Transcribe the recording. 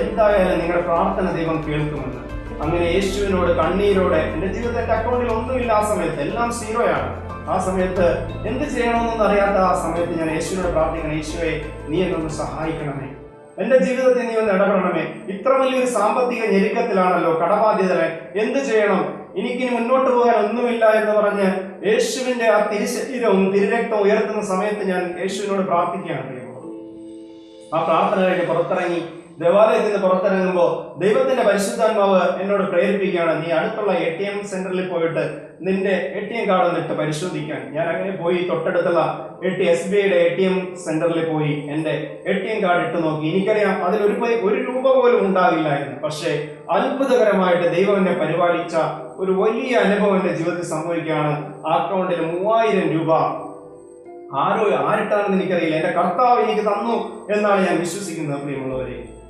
എന്തായാലും നിങ്ങളുടെ പ്രാർത്ഥന ദൈവം കേൾക്കുമെന്ന്. അങ്ങനെ യേശുവിനോട് കണ്ണീരോടെ എന്റെ ജീവിതത്തെ അക്കൗണ്ടിൽ ഒന്നുമില്ല ആ സമയത്ത്. എല്ലാം സീറോയാണ് ആ സമയത്ത് എന്ത് ചെയ്യണമെന്നൊന്നും അറിയാത്ത ആ സമയത്ത് ഞാൻ യേശുവിനോട് പ്രാർത്ഥിക്കണം യേശുവെ നീ എന്നൊന്ന് സഹായിക്കണമേ. എന്റെ ജീവിതത്തെ നീ ഒന്ന് ഇടപെടണമേ. ഇത്ര വലിയൊരു സാമ്പത്തിക ഞെരുക്കത്തിലാണല്ലോ കടബാധ്യതരെ എന്ത് ചെയ്യണം? എനിക്കിനി മുന്നോട്ട് പോകാൻ ഒന്നുമില്ല എന്ന് പറഞ്ഞ് യേശുവിന്റെ ആ തിരുശരീരവും തിരുരക്തവും ഉയർത്തുന്ന സമയത്ത് ഞാൻ യേശുവിനോട് പ്രാർത്ഥിക്കുകയാണ് ആ പ്രാർത്ഥന കഴിഞ്ഞ് പുറത്തിറങ്ങി ദേവാലയത്തിൽ നിന്ന് പുറത്തിറങ്ങുമ്പോൾ ദൈവത്തിന്റെ പരിശുദ്ധാത്മാവ് എന്നോട് പ്രേരിപ്പിക്കുകയാണ്. നീ അടുത്തുള്ള എ ടി എം സെന്ററിൽ പോയിട്ട് നിന്റെ എ ടി എം കാർഡ് ഒന്നിട്ട് പരിശോധിക്കാൻ. ഞാൻ അങ്ങനെ പോയി തൊട്ടടുത്തുള്ള എ ടി എസ് ബി ഐയുടെ എ ടി എം സെന്ററിൽ പോയി എന്റെ എ ടി എം കാർഡ് ഇട്ട് നോക്കി. എനിക്കറിയാം അതിൽ ഒരു ഒരു രൂപ പോലും ഉണ്ടാകില്ലായിരുന്നു. പക്ഷേ അത്ഭുതകരമായിട്ട് ദൈവം എന്നെ പരിപാലിച്ച ഒരു വലിയ അനുഭവം എന്റെ ജീവിതത്തിൽ സംഭവിക്കുകയാണ്. അക്കൗണ്ടിൽ മൂവായിരം രൂപ. ആരോ ആരിട്ടാണെന്ന് എനിക്കറിയില്ല. എന്റെ കർത്താവ് എനിക്ക് തന്നു എന്നാണ് ഞാൻ വിശ്വസിക്കുന്നത് പ്രിയമുള്ള